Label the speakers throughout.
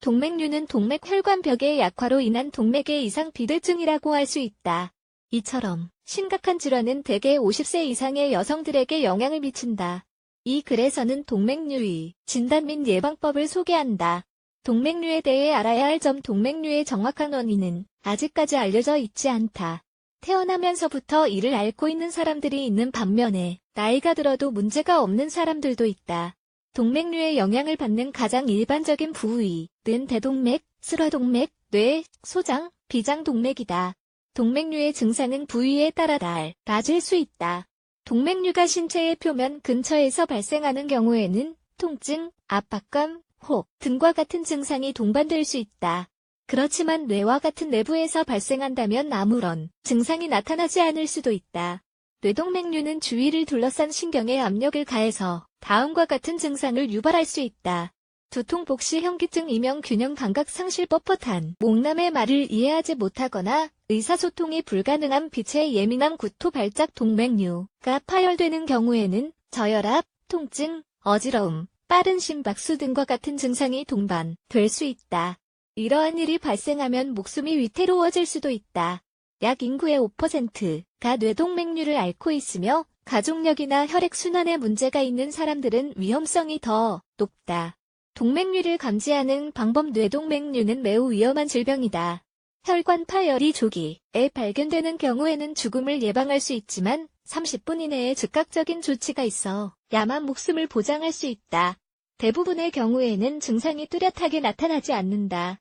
Speaker 1: 동맥류는 동맥 혈관벽의 약화로 인한 동맥의 이상 비대증이라고 할 수 있다. 이처럼 심각한 질환은 대개 50세 이상의 여성들에게 영향을 미친다. 이 글에서는 동맥류의 진단 및 예방법을 소개한다. 동맥류에 대해 알아야 할 점 동맥류의 정확한 원인은 아직까지 알려져 있지 않다. 태어나면서부터 이를 앓고 있는 사람들이 있는 반면에 나이가 들어도 문제가 없는 사람들도 있다. 동맥류의 영향을 받는 가장 일반적인 부위는 대동맥, 슬화동맥, 뇌, 소장, 비장동맥이다. 동맥류의 증상은 부위에 따라 달라질 수 있다. 동맥류가 신체의 표면 근처에서 발생하는 경우에는 통증, 압박감, 혹 등과 같은 증상이 동반될 수 있다. 그렇지만 뇌와 같은 내부에서 발생한다면 아무런 증상이 나타나지 않을 수도 있다. 뇌동맥류는 주위를 둘러싼 신경에 압력을 가해서 다음과 같은 증상을 유발할 수 있다. 두통 복시 현기증 이명 균형 감각 상실 뻣뻣한 목남의 말을 이해하지 못하거나 의사소통이 불가능한 빛의 예민함 구토 발작 동맥류가 파열되는 경우에는 저혈압, 통증, 어지러움, 빠른 심박수 등과 같은 증상이 동반될 수 있다. 이러한 일이 발생하면 목숨이 위태로워질 수도 있다. 약 인구의 5%가 뇌동맥류를 앓고 있으며 가족력이나 혈액순환에 문제가 있는 사람들은 위험성이 더 높다. 동맥류를 감지하는 방법 뇌동맥류는 매우 위험한 질병이다. 혈관 파열이 조기에 발견되는 경우에는 죽음을 예방할 수 있지만 30분 이내에 즉각적인 조치가 있어 야만 목숨을 보장할 수 있다. 대부분의 경우에는 증상이 뚜렷하게 나타나지 않는다.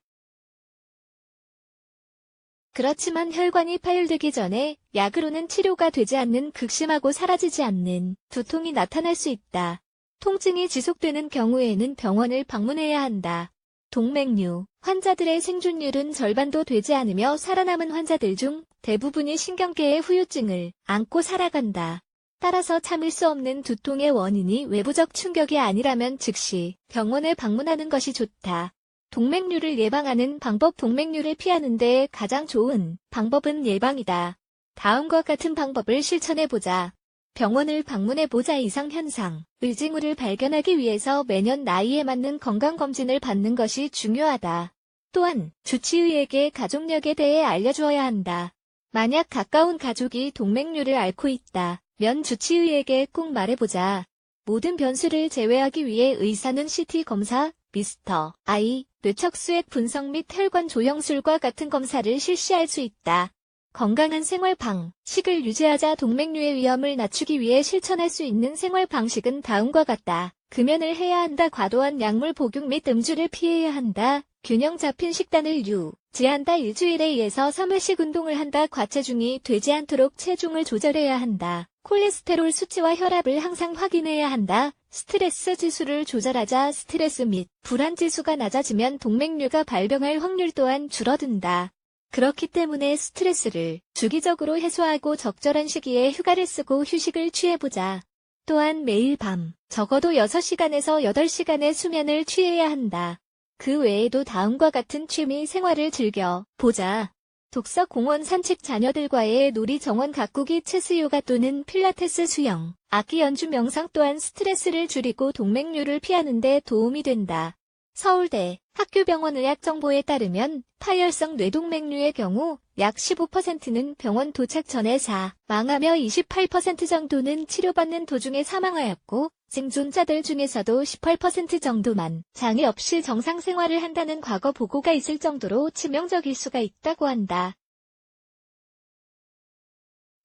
Speaker 1: 그렇지만 혈관이 파열되기 전에 약으로는 치료가 되지 않는 극심하고 사라지지 않는 두통이 나타날 수 있다. 통증이 지속되는 경우에는 병원을 방문해야 한다. 동맥류 환자들의 생존율은 절반도 되지 않으며 살아남은 환자들 중 대부분이 신경계의 후유증을 안고 살아간다. 따라서 참을 수 없는 두통의 원인이 외부적 충격이 아니라면 즉시 병원에 방문하는 것이 좋다. 동맥류를 예방하는 방법 동맥류를 피하는 데 가장 좋은 방법은 예방이다. 다음과 같은 방법을 실천해보자. 병원을 방문해보자 이상 현상, 을징후를 발견하기 위해서 매년 나이에 맞는 건강검진을 받는 것이 중요하다. 또한 주치의에게 가족력에 대해 알려주어야 한다. 만약 가까운 가족이 동맥류를 앓고 있다. 면 주치의에게 꼭 말해보자. 모든 변수를 제외하기 위해 의사는 CT 검사, 미스터 아이, 뇌척수액 분석 및 혈관 조형술과 같은 검사를 실시할 수 있다. 건강한 생활 방식을 유지하자 동맥류의 위험을 낮추기 위해 실천할 수 있는 생활 방식은 다음과 같다. 금연을 해야 한다. 과도한 약물 복용 및 음주를 피해야 한다. 균형 잡힌 식단을 유지한다. 일주일에 2에서 3회씩 운동을 한다. 과체중이 되지 않도록 체중을 조절해야 한다. 콜레스테롤 수치와 혈압을 항상 확인해야 한다. 스트레스 지수를 조절하자 스트레스 및 불안 지수가 낮아지면 동맥류가 발병할 확률 또한 줄어든다. 그렇기 때문에 스트레스를 주기적으로 해소하고 적절한 시기에 휴가를 쓰고 휴식을 취해보자. 또한 매일 밤 적어도 6시간에서 8시간의 수면을 취해야 한다. 그 외에도 다음과 같은 취미 생활을 즐겨 보자. 독서 공원 산책 자녀들과의 놀이 정원 가꾸기 체스 요가 또는 필라테스 수영, 악기 연주 명상 또한 스트레스를 줄이고 동맥류를 피하는 데 도움이 된다. 서울대 학교병원의학 정보에 따르면 파열성 뇌동맥류의 경우 약 15%는 병원 도착 전에 사망하며 28% 정도는 치료받는 도중에 사망하였고 생존자들 중에서도 18% 정도만 장애 없이 정상 생활을 한다는 과거 보고가 있을 정도로 치명적일 수가 있다고 한다.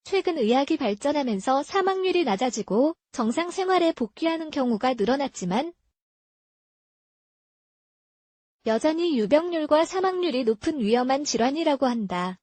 Speaker 1: 최근 의학이 발전하면서 사망률이 낮아지고 정상 생활에 복귀하는 경우가 늘어났지만 여전히 유병률과 사망률이 높은 위험한 질환이라고 한다.